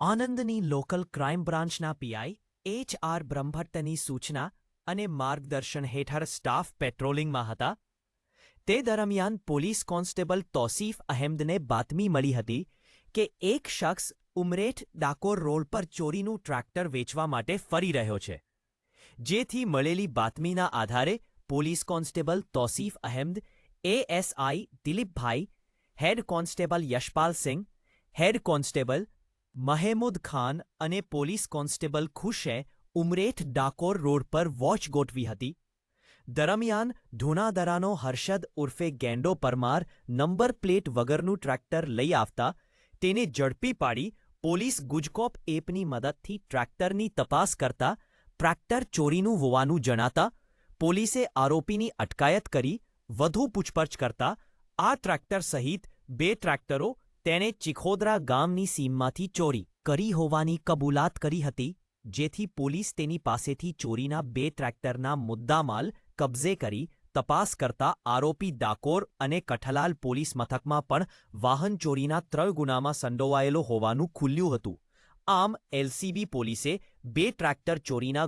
આનંદની local crime બ્રાન્ચના PI, H R બ્રહ્મભટ્ટની સૂચના અને માર્ગદર્શન હેઠળ સ્ટાફ પેટ્રોલિંગમાં હતા. તે દરમિયાન પોલીસ કોન્સ્ટેબલ તોસીફ અહેમદને બાતમી મળી હતી કે એક શખ્સ ઉમરેઠ ડાકોર રોડ પર ચોરીનું ટ્રેક્ટર વેચવા માટે ફરી રહ્યો છે. જેથી મળેલી બાતમીના આધારે police constable Tosif Ahmed, ASI દિલીપભાઈ, head constable Yashpal Singh, head constable Mehmood Khan અને પોલીસ કોન્સ્ટેબલ ખુશે ઉમરેઠ ડાકોર રોડ પર વોચ ગોઠવી હતી. દરમિયાન ધુનાદરાનો હર્ષદ ઉર્ફે ગેંડો પરમાર નંબર પ્લેટ વગરનું ટ્રેક્ટર લઈ આવતા, તેને ઝડપી પાડી પોલીસ ગુજકોપ એપની મદદથી ટ્રેક્ટરની તપાસ કરતા, ટ્રેક્ટર ચોરીનું હોવાનું જણાતા, પોલીસે આરોપીની અટકાયત કરી, વધુ પૂછપરછ કરતા, આ ટ્રેક્ટર સહિત બે ટ્રેક્ટરો તેણે ચિખોદરા ગામની સીમમાંથી ચોરી કરી હોવાની કબૂલાત કરી હતી, જેથી પોલીસ તેની પાસેથી ચોરીના બે ટ્રેક્ટરના મુદ્દામાલ કબજે કરી તપાસ કરતા આરોપી ડાકોર અને કઠલાલ પોલીસ મથકમાં પણ વાહન ચોરીના ત્રણ ગુનામાં સંડોવાયેલો હોવાનું ખુલ્યું હતું. આમ, એલસીબી પોલીસે બે ટ્રેક્ટર ચોરીના